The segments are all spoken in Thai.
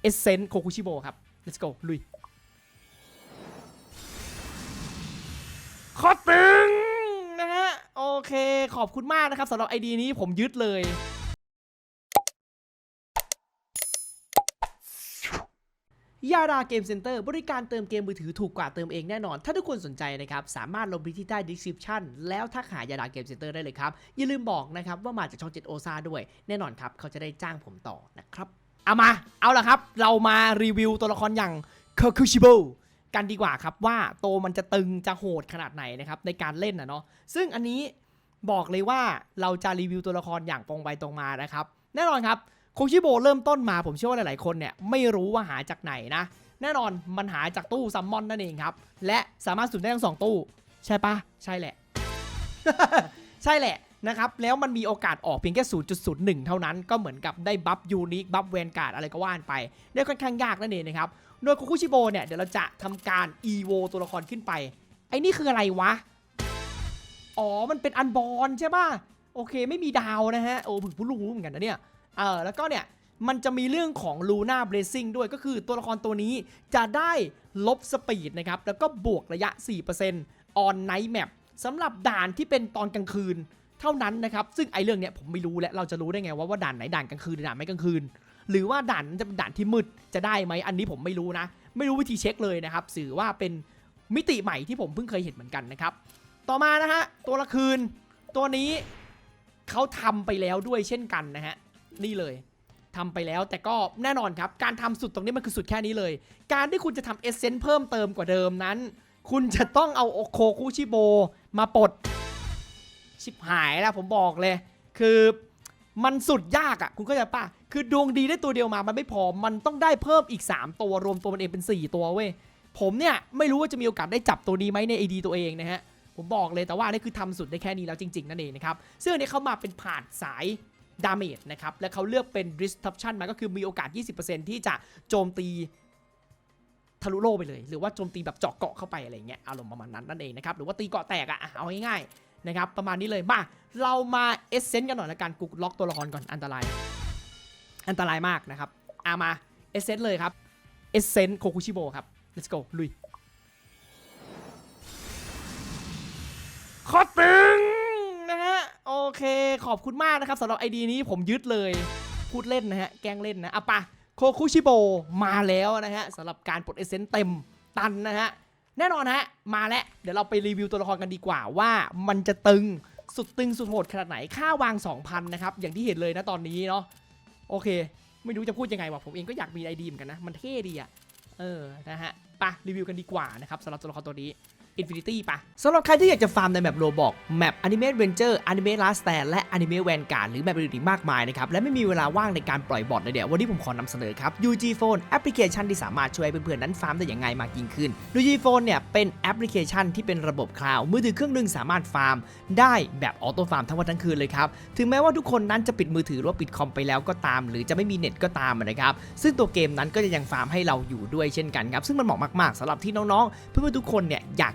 เอเซนโคคุชิโบครับ let's go ลุยขอตึงนะฮะ โอเคขอบคุณมากนะครับสำหรับไอดีนี้ผมยึดเลยยาดาเกมเซ็นเตอร์บริการเติมเกมมือถือถูกกว่าเติมเองแน่นอน ถ้าทุกคนสนใจนะครับ สามารถลงไปที่ใต้ description แล้วทักหายาดาเกมเซ็นเตอร์ได้เลยครับ อย่าลืมบอกนะครับว่ามาจากช่อง7โอซาด้วย แน่นอนครับ เขาจะได้จ้างผมต่อนะครับ เอามา เอาละครับ เรามารีวิวตัวละครอย่างค o คุชิโบกันดีกว่าครับว่าโตมันจะตึงจะโหดขนาดไหนนะครับในการเล่นนะเนาะซึ่งอันนี้บอกเลยว่าเราจะรีวิวตัวละครอย่างตรงไปตรงมานะครับ แน่นอนครับโคชิโบเริ่มต้นมาผมเชื่อว่าหลายๆคนเนี่ยไม่รู้ว่าหาจากไหนนะ แน่นอนมันหาจากตู้ซัมมอนนั่นเองครับ และสามารถสุ่มได้ทั้งสองตู้ ใช่ปะใช่แหละ ใช่แหละ นะครับแล้วมันมีโอกาสออกเพียงแค่ 0.01 เท่านั้นก็เหมือนกับได้บัฟยูนิคบัฟแวนการ์ดอะไรก็ว่านไปได้ค่อนข้างยากนั่นเองนะครับโดยโคคุชิโบเนี่ยเดี๋ยวเราจะทำการ EVO ตัวละครขึ้นไป ไอ้นี่คืออะไรวะ อ๋อ มันเป็นอันบอลใช่ป่ะ โอเคไม่มีดาวนะฮะ โอ้ผมเพิ่งรู้เหมือนกันนะเนี่ย เออแล้วก็เนี่ยมันจะมีเรื่องของ Luna Blazing ด้วยก็คือตัวละครตัวนี้จะได้ลบสปีดนะครับ แล้วก็บวกระยะ4% on night map สำหรับด่านที่เป็นตอนกลางคืน เท่านั้นนะครับ ซึ่งไอ้เรื่องเนี้ยผมไม่รู้และเราจะรู้ได้ไงว่าว่าด่านไหนด่านกลางคืนหรือด่านไม่กลางคืน หรือว่าด่านจะเป็นด่านที่มืดจะได้ไหมอันนี้ผมไม่รู้นะ ไม่รู้วิธีเช็คเลยนะครับสื่อว่าเป็นมิติใหม่ที่ผมเพิ่งเคยเห็นเหมือนกันนะครับ ต่อมานะฮะตัวละคืน ตัวนี้เขาทำไปแล้วด้วยเช่นกันนะฮะนี่เลยทำไปแล้วแต่ก็แน่นอนครับ การทำสุดตรงนี้มันคือสุดแค่นี้เลย การที่คุณจะทำเอเซนต์เพิ่มเติมกว่าเดิมนั้น คุณจะต้องเอาโคคุชิโบมาปลด ชิบหายแล้วผมบอกเลย คือมันสุดยากอะ่ะ คุณเข้าใจปะคือดวงดีได้ตัวเดียวมามันไม่พอ มันต้องได้เพิ่มอีก 3 ตัวรวมตัวมันเองเป็น 4 ตัวเว้ย ผมเนี่ย ไม่รู้ว่าจะมีโอกาสได้จับตัวนี้ไหมใน AD ตัวเองนะฮะ ผมบอกเลยแต่ว่านี่คือทำสุดได้แค่นี้แล้วจริง ๆ นั่นเองนะครับ ซึ่งอันนี้เขามาเป็นผ่านสายดาเมจนะครับ และเขาเลือกเป็น disruption มาก็คือมีโอกาส 20%ที่จะโจมตีทะลุโลกไปเลย หรือว่าโจมตีแบบเจาะเกาะเข้าไปอะไรเงี้ยอารมณ์ประมาณนั้นนั่นเองนะครับหรือว่าตีเกาะแตกอะ่ะเอาง่ายๆ นะครับประมาณนี้เลยมาเรามาเอเซนต์กันหน่อยละกันกูล็อกตัวละครก่อนอันตราย อันตรายมากนะครับอามาเอเซนต์เลยครับเอเซนต์โคคุชิโบครับ let's go ลุยขอตึงนะฮะโอเคขอบคุณมากนะครับสำหรับไอดีนี้ผมยึดเลยพูดเล่นนะฮะแกล้งเล่นนะอะปะโคคุชิโบมาแล้วนะฮะสำหรับการปลดเอเซนต์เต็มตันนะฮะ แน่นอนฮะมาแล้วเดี๋ยวเราไปรีวิวตัวละครกันดีกว่าว่ามันจะตึงสุดตึงสุดโหดขนาดไหนค่าวาง 2,000 นะครับ อย่างที่เห็นเลยนะตอนนี้เนาะโอเค ไม่รู้จะพูดยังไงวะผมเองก็อยากมีไอดีเหมือนกันนะ มันเท่ดีอะเออนะฮะไปะรีวิวกันดีกว่านะครับสำหรับตัวละครตัวนี้ Infinity ปะสำหรับใครที่อยากจะฟาร์มในแมปโรบอกแมป Anime Adventure Anime Last Stand และ Anime Vanguard หรือแมปอื่นอีกมากมายนะครับ และไม่มีเวลาว่างในการปล่อยบอทเลยเดี๋ยววันนี้ผมขอนำเสนอครับ UG Phone แอปพลิเคชันที่สามารถช่วยเพื่อนๆนั้นฟาร์มได้อย่างง่ายมากยิ่งขึ้น UG Phone เนี่ยเป็นแอปพลิเคชันที่เป็นระบบคลาวด์มือถือเครื่องหนึงสามารถฟาร์ม ได้แบบออโต้ฟาร์มทั้งวันทั้งคืนเลยครับถึงแม้ว่าทุกคนนั้นจะปิดมือถือหรือว่าปิดคอมไปแล้วก็ตาม หรือจะไม่มีเน็ตก็ตามนะครับซึ่งตัวเกมนั้นก็จะยังฟาร์มให้เราอยู่ด้วยเช่นกันครับซึ่งมันเหมาะมากๆสำหรับที่น้องๆ เพื่อนๆทุกคนเนี่ยอยาก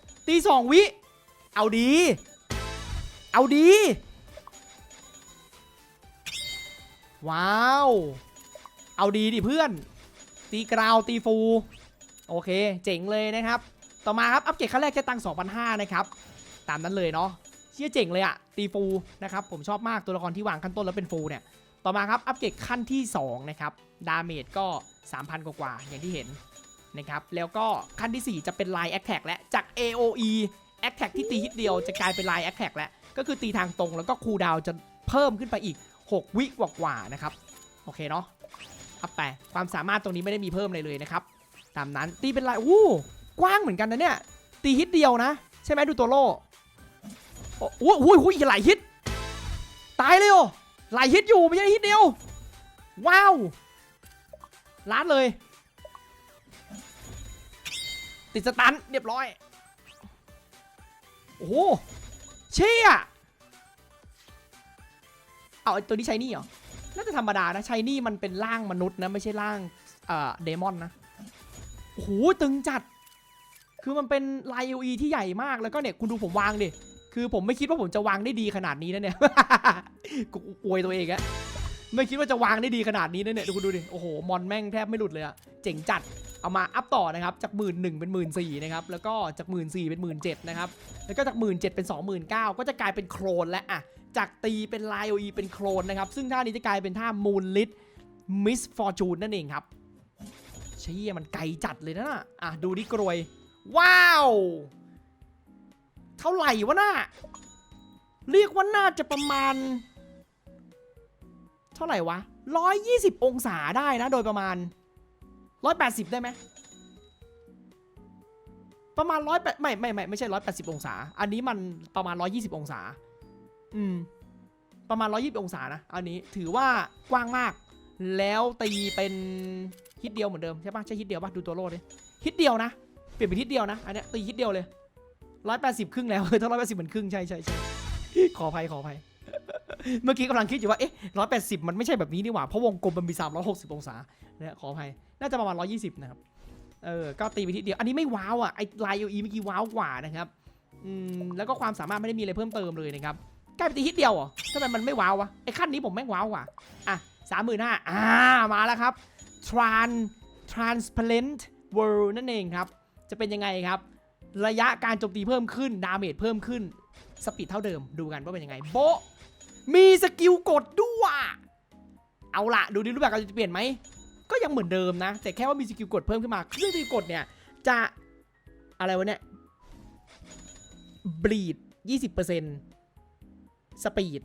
ตีสองวิ เอาดี เอาดี ว้าว เอาดีดิเพื่อน ตีกราว ตีฟู โอเค เจ๋งเลยนะครับ ต่อมาครับ อัปเกรดขั้นแรกแค่ตัง2,500 นะครับ ตามนั้นเลยเนาะเชี่ยเจ๋งเลยอะตีฟูนะครับ ผมชอบมากตัวละครที่วางขั้นต้นแล้วเป็นฟูเนี่ย ต่อมาครับ อัปเกรดขั้นที่ 2 นะครับ ดาเมจก็ 3,000 กว่าๆอย่างที่เห็น นะครับแล้วก็ขั้นที่ 4 จะเป็น Line Attack และจาก AOE Attack ที่ตีฮิตเดียวจะกลายเป็น Line Attack แล้วก็คือตีทางตรงแล้วก็คูลดาวจะเพิ่มขึ้นไปอีก 6 วิกว่าๆนะครับโอเคเนาะอัพไปความสามารถตรงนี้ไม่ได้มีเพิ่มเลยเลยนะครับตามนั้นตีเป็นลายอู้กว้างเหมือนกันนะเนี่ยตีฮิตเดียวนะ ใช่ไหมดูตัวโล่โอ้โหโอ้โหลายฮิตตายเลยโอหลายฮิตอยู่ไม่ใช่ฮิตเดียวว้าวล้านเลย ติดสตันเรียบร้อย โอ้โห เชี่ยเอาไอ้ตัวนี้ใช้นี่เหรอ น่าจะธรรมดานะใช้นี่มันเป็นร่างมนุษย์นะ ไม่ใช่ร่างเอ่อเดมอนนะ โอ้โห ตึงจัด คือมันเป็นลาย UE ที่ใหญ่มากแล้วก็เนี่ย คุณดูผมวางดิ คือผมไม่คิดว่าผมจะวางได้ดีขนาดนี้นะเนี่ย กูอวยตัวเองอะไม่คิดว่าจะวางได้ดีขนาดนี้นะเนี่ย ดูคุณดูดิ โอ้โห มอนแม่งแทบไม่หลุดเลยอะเจ๋งจัด เอามาอัพต่อนะครับจากหมื่นหนึ่งเป็นหมื่นสี่นะครับแล้วก็จากหมื่นสี่เป็นหมื่นเจ็ดนะครับแล้วก็จากหมื่นเจ็ดเป็นสองหมื่นเก้าก็จะกลายเป็นโครนและอะจากตีเป็นไลาย OE เป็นโครนนะครับซึ่งท่านี้จะกลายเป็นท่ามูนลิทมิสฟอร์จูนนั่นเองครับเชี่ยมันไกลจัดเลยนะน่ะอะดูดิกรวย ว้าว เท่าไหร่วะน่ะเรียกว่าน่าจะประมาณ เท่าไหร่วะ 120 องศาได้นะโดยประมาณ 180ได้ไหมประมาณร้อยแปดไม่ไม่ไม่ไม่ใช่ร้อยแปดสิบองศา อันนี้มันประมาณร้อยี่สิบองศา อืม ประมาณร้อยี่สิบองศานะ อันนี้ถือว่ากว้างมาก แล้วตีเป็นฮิตเดียวเหมือนเดิมใช่ปะใช่ฮิตเดียวปะดูตัวโลดดิฮิตเดียวนะ เปลี่ยนเป็นฮิตเดียวนะ อันเนี้ยตีฮิตเดียวเลยร้อยแปดสิบครึ่งแล้วถ้าร้อยแปดสิบเหมือนครึ่งใช่ใช่ใช่ขออภัยขออภัย เมื่อกี้กำลังคิดอยู่ว่าเอ๊ะร้อยแปดสิบมันไม่ใช่แบบนี้นี่หว่า เพราะวงกลมมันมีสามร้อยหกสิบองศาเนี่ยขออภัย น่าจะประมาณร้อยี่สิบนะครับ เออ ก็ตีไปทีเดียว อันนี้ไม่ว้าวอะ ไอ้ลาย UE เมื่อกี้ว้าวกว่านะครับ อืม แล้วก็ความสามารถไม่ได้มีอะไรเพิ่มเติมเลยนะครับใกลายเป็นตีฮิตเดียวเหรอทำไมมันไม่ว้าววะ ไอ้ขั้นนี้ผมแม่งว้าวกว่า อะสามหมื่นห้าอ่า มาแล้วครับ Tran Transparent World นั่นเองครับ จะเป็นยังไงครับ ระยะการโจมตีเพิ่มขึ้น ดาเมจเพิ่มขึ้น สปีดเท่าเดิม ดูกันว่าเป็นยังไง โบมีสกิลกดด้วย เอาละดูดิรูปแบบการจะเปลี่ยนไหม ก็ยังเหมือนเดิมนะ แต่แค่ว่ามีสกิลกดเพิ่มขึ้นมาซึ่งสกิลกดเนี่ยจะอะไรวะเนี่ยบลีด20%สปีด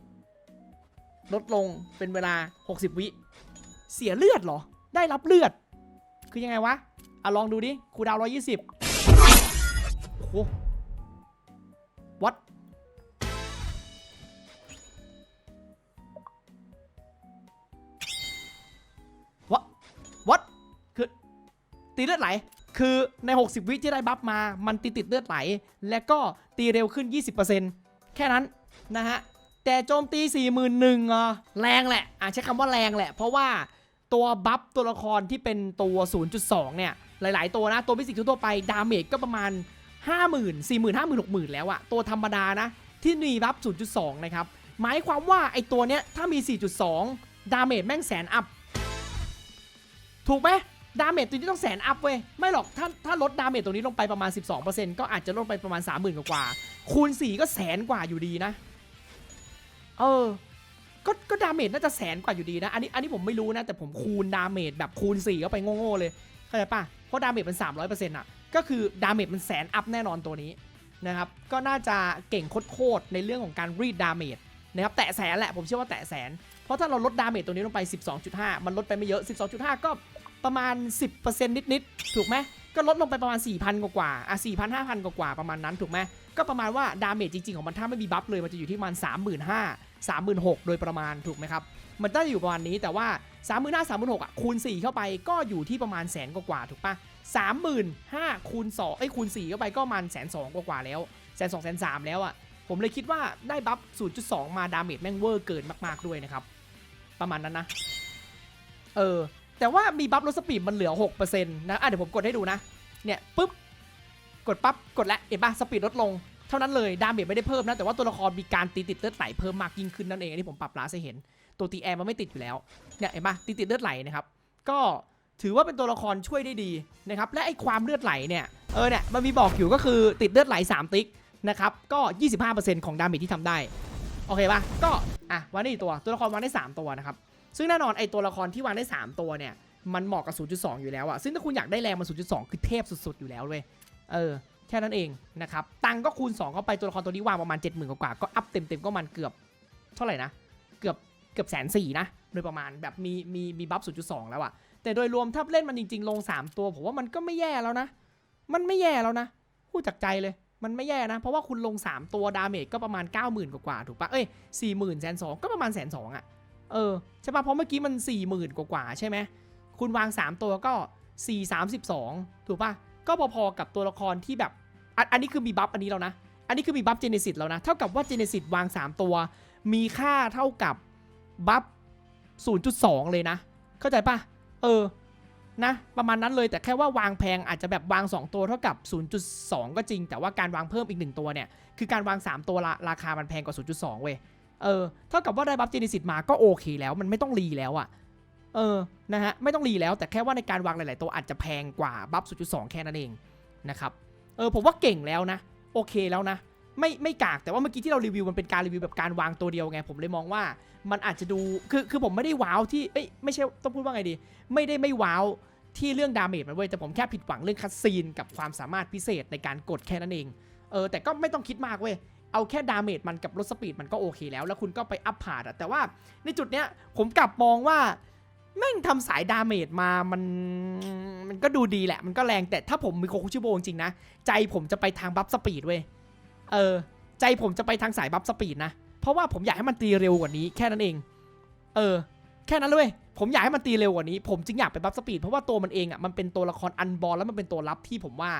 ลดลงเป็นเวลา 60 วิ เสียเลือดเหรอ ได้รับเลือด คือยังไงวะ อะ ลองดูดิ คูดาว 120 โอ้ ตีเลือดไหล คือใน 60 วิที่ได้บัฟมา มันตีติดเลือดไหล และก็ตีเร็วขึ้น 20%แค่นั้นนะฮะ แต่โจมตี 41,000อะแรงแหละอะใช้คำว่าแรงแหละ เพราะว่าตัวบัฟตัวละครที่เป็นตัว 0.2 เนี่ย หลาย ๆ ตัวนะ ตัวฟิสิกส์ทั่วไปดาเมจก็ประมาณ 50,000 40,000 50,000 60,000 แล้วอะตัวธรรมดานะ ที่มีบัฟ 0.2 นะครับ หมายความว่าไอตัวเนี้ยถ้ามี 4.2 ดาเมจแม่งแสนอัพ ถูกไหม ดาเมจตัวนี้ต้องแสนอัพเว้ย ไม่หรอก ถ้าถ้าลดดาเมจตรงนี้ลงไปประมาณ 12%ก็อาจจะลดไปประมาณ 30,000 กว่า คูณ 4 ก็แสนกว่าอยู่ดีนะ เออ ก็ก็ดาเมจน่าจะแสนกว่าอยู่ดีนะ อันนี้อันนี้ผมไม่รู้นะ แต่ผมคูณดาเมจแบบคูณ 4 เข้าไปโง่ๆเลยเข้าใจปะเพราะดาเมจมัน300%อะ ก็คือดาเมจมันแสนอัพแน่นอนตัวนี้นะครับ ก็น่าจะเก่งโคตรในเรื่องของการรีดดาเมจนะครับ แตะแสนแหละ ผมเชื่อว่าแตะแสน เพราะถ้าเราลดดาเมจตัวนี้ลงไป 12.5 มันลดไปไม่เยอะ 12.5 ก็ ประมาณ 10%นิดๆถูกไหมก็ลดลงไปประมาณ 4,000 กว่าๆอะ4,000 5,000 กว่าๆประมาณนั้นถูกไหมก็ประมาณว่าดาเมจจริง ๆ ของมันถ้าไม่มีบัฟเลยมันจะอยู่ที่ประมาณ 35,000 36,000 โดยประมาณถูกไหมครับ มันน่าจะอยู่ประมาณนี้แต่ว่า 35,000 36,000อะคูณ 4 เข้าไปก็อยู่ที่ประมาณแสนกว่าๆถูกปะ35,000คูณ2เอ้คูณ 4 เข้าไปก็ประมาณแสนสองกว่าๆแล้วแสนสองแสนสามแล้วอะผมเลยคิดว่าได้บัฟ 0.2 มาดาเมจแม่งเวอร์เกินมากๆด้วยนะครับ ประมาณนั้นนะ เออ แต่ว่ามีบัฟลดสปีดมันเหลือ 6%นะอะเดี๋ยวผมกดให้ดูนะ เนี่ยปุ๊บ กดปั๊บ กดแล้วเห็นปะสปีดลดลง เท่านั้นเลย ดาเมจไม่ได้เพิ่มนะ แต่ว่าตัวละครมีการตีติดเลือดไหลเพิ่มมากยิ่งขึ้นนั่นเอง อันนี้ผมปรับลาให้เห็น ตัวตีแอร์มันไม่ติดอยู่แล้ว เนี่ยเห็นปะตีติดเลือดไหลนะครับ ก็ถือว่าเป็นตัวละครช่วยได้ดีนะครับ และไอ้ความเลือดไหลเนี่ย เออเนี่ย มันมีบอกอยู่ก็คือติดเลือดไหล 3 ติ๊กนะครับ ก็ 25%ของดาเมจที่ทำได้ โอเคปะก็ อะวางได้ตัว ตัวละครวางได้ 3 ตัวนะครับ ซึ่งแน่นอนไอ้ตัวละครที่วางได้ 3 ตัวเนี่ย มันเหมาะกับ 0.2 อยู่แล้วอะซึ่งถ้าคุณอยากได้แรงมัน 0.2 คือเทพสุดๆ อยู่แล้วเว้ยเออ แค่นั้นเองนะครับ ตังก็คูณ 2 เข้าไปตัวละครตัวนี้วางประมาณ 70,000 กว่า ก็อัพเต็มๆ ก็มันเกือบเท่าไหร่นะ เกือบเกือบแสนสี่นะ โดยประมาณแบบมีมีมีบัฟ 0.2 แล้วอะแต่โดยรวมถ้าเล่นมันจริง ๆ ลง 3 ตัวผมว่ามันก็ไม่แย่แล้วนะ มันไม่แย่แล้วนะ พูดจากใจเลย มันไม่แย่นะ เพราะว่าคุณลง 3 ตัวดาเมจก็ประมาณ 90,000 กว่าๆถูกปะเอ้ย40,000แสนสองก็ประมาณแสนสองอะ เออใช่ปะเพราะเมื่อกี้มัน40,000กว่าๆใช่ไหมคุณวาง 3 ตัวก็ 4 32 ถูกปะก็พอๆกับตัวละครที่แบบ อันนี้คือมีบัฟอันนี้แล้วนะ อันนี้คือมีบัฟเจเนซิสแล้วนะ เท่ากับว่าเจเนซิสวาง 3 ตัว มีค่าเท่ากับบัฟ0.2 เลยนะ เข้าใจปะเออนะประมาณนั้นเลยแต่แค่ว่าวางแพงอาจจะแบบวาง 2 ตัวเท่ากับ 0.2 ก็จริง แต่ว่าการวางเพิ่มอีก 1 ตัวเนี่ย คือการวาง 3 ตัวละราคามันแพงกว่า 0.2 เว้ย เออเท่ากับว่าได้บัฟเจเนซิสมาก็โอเคแล้ว มันไม่ต้องรีแล้วอะเออนะฮะไม่ต้องรีแล้วแต่แค่ว่าในการวางหลาย ๆ ตัวอาจจะแพงกว่าบัฟ0.2 แค่นั้นเองนะครับเออผมว่าเก่งแล้วนะ โอเคแล้วนะ ไม่ไม่กากแต่ว่าเมื่อกี้ที่เรารีวิวมันเป็นการรีวิวแบบการวางตัวเดียวไง ผมเลยมองว่ามันอาจจะดูคือคือผมไม่ได้ว้าวที่เอ้ยไม่ใช่ต้องพูดว่าไงดี ไม่ได้ไม่ว้าวที่เรื่องดาเมจมันเว้ยแต่ผมแค่ผิดหวังเรื่องคัสซีนกับความสามารถพิเศษในการกดแค่นั้นเองเออแต่ก็ไม่ต้องคิดมากเว้ย เอาแค่ดาเมจมันกับลดสปีดมันก็โอเคแล้ว แล้วคุณก็ไปอัพพาดอะแต่ว่าในจุดเนี้ยผมกลับมองว่าแม่งทำสายดาเมจมามันมันก็ดูดีแหละ มันก็แรงแต่ถ้าผมมีโคคุชิโบจริงนะ ใจผมจะไปทางบัฟสปีดเว้ย เออ ใจผมจะไปทางสายบัฟสปีดนะ เพราะว่าผมอยากให้มันตีเร็วกว่านี้แค่นั้นเอง เออ แค่นั้นเลย ผมอยากให้มันตีเร็วกว่านี้ ผมจึงอยากไปบัฟสปีดเพราะว่าตัวมันเองอะมันเป็นตัวละครอันบอลแล้วมันเป็นตัวรับที่ผมว่า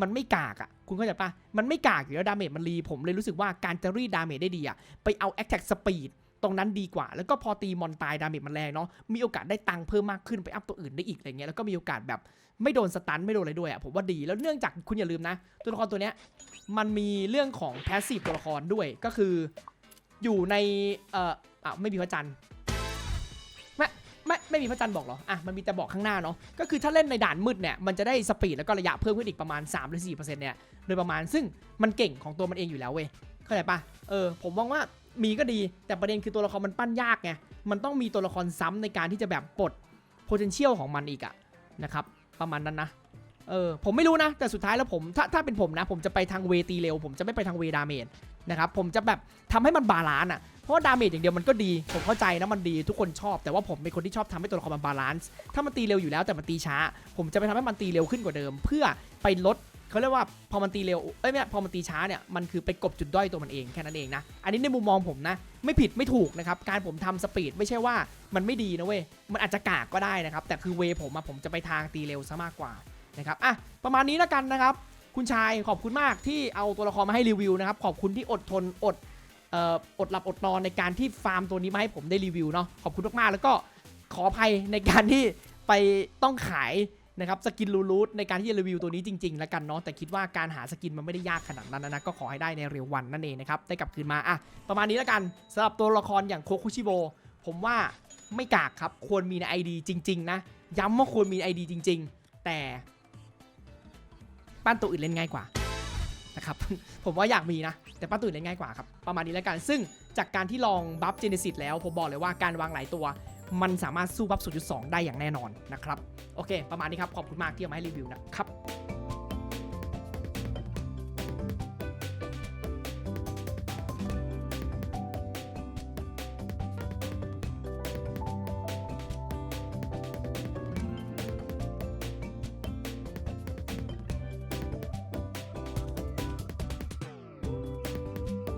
มันไม่กากอะ คุณเข้าใจปะมันไม่กากอยู่แล้วดาเมจมันรีผมเลยรู้สึกว่าการจะรีดดาเมจได้ดีอะ ไปเอาแอคแท็กสปีดตรงนั้นดีกว่า แล้วก็พอตีมอนตายดาเมจมันแรงเนาะ มีโอกาสได้ตังค์เพิ่มมากขึ้นไปอัพตัวอื่นได้อีกอะไรเงี้ย แล้วก็มีโอกาสแบบไม่โดนสตันไม่โดนอะไรด้วยอะ ผมว่าดี แล้วเนื่องจากคุณอย่าลืมนะ ตัวละครตัวเนี้ยมันมีเรื่องของแพสซีฟตัวละครด้วย ก็คือ อยู่ใน เอ่ออะไม่มีพระจันทร์ ไม่มีพระจันทร์บอกเหรอ อะ มันมีแต่บอกข้างหน้าเนาะ ก็คือถ้าเล่นในด่านมืดเนี่ย มันจะได้สปีดแล้วก็ระยะเพิ่มขึ้นอีกประมาณ 3 หรือ 4%เนี่ย โดยประมาณ ซึ่งมันเก่งของตัวมันเองอยู่แล้วเว้ย เข้าใจปะเออ ผมมองว่ามีก็ดี แต่ประเด็นคือตัวละครมันปั้นยากไง มันต้องมีตัวละครซ้ำในการที่จะแบบปลด potential ของมันอีกอะนะครับ ประมาณนั้นนะ เออผมไม่รู้นะ แต่สุดท้ายแล้วผมถ้าถ้าเป็นผมนะ ผมจะไปทางเวตีเร็ว ผมจะไม่ไปทางเวดาเมจนะครับผมจะแบบทำให้มันบาลานซ์อะเพราะว่าดาเมจอย่างเดียวมันก็ดี ผมเข้าใจนะมันดีทุกคนชอบ แต่ว่าผมเป็นคนที่ชอบทำให้ตัวละครมันบาลานซ์ถ้ามันตีเร็วอยู่แล้วแต่มันตีช้า ผมจะไปทำให้มันตีเร็วขึ้นกว่าเดิม เพื่อไปลดเขาเรียกว่าพอมันตีเร็วเอ้ยไม่พอมันตีช้าเนี่ยมันคือไปกบจุดด้อยตัวมันเองแค่นั้นเองนะอันนี้ในมุมมองผมนะไม่ผิดไม่ถูกนะครับการผมทำสปีดไม่ใช่ว่ามันไม่ดีนะเว้ยมันอาจจะกากก็ได้นะครับแต่คือเวผมอะผมจะไปทางตีเร็วซะมากกว่า นะครับอะประมาณนี้แล้วกันนะครับ คุณชายขอบคุณมากที่เอาตัวละครมาให้รีวิวนะครับ ขอบคุณที่อดทนอดเอ่ออดหลับอดนอนในการที่ฟาร์มตัวนี้มาให้ผมได้รีวิวเนาะขอบคุณมากๆแล้วก็ขออภัยในการที่ไปต้องขายนะครับสกินลูรูทในการที่จะรีวิวตัวนี้จริงๆ แล้วกันเนาะแต่คิดว่าการหาสกินมันไม่ได้ยากขนาดนั้นนะก็ขอให้ได้ในเร็ววันนั่นเองนะครับได้กลับคืนมาอะประมาณนี้แล้วกันสำหรับตัวละครอย่างโคคุชิโบผมว่าไม่กากครับควรมีใน ID จริง ๆ นะ ย้ำว่าควรมี ID จริง ๆ แต่ ปั้นตัวอื่นเล่นง่ายกว่านะครับ ผมว่าอยากมีนะ แต่ปั้นตัวอื่นเล่นง่ายกว่าครับ ประมาณนี้แล้วกัน ซึ่งจากการที่ลองบัฟเจเนซิสแล้ว ผมบอกเลยว่าการวางหลายตัว มันสามารถสู้บัฟ0.2 ได้อย่างแน่นอนนะครับ โอเค ประมาณนี้ครับ ขอบคุณมากที่เอามาให้รีวิวนะครับ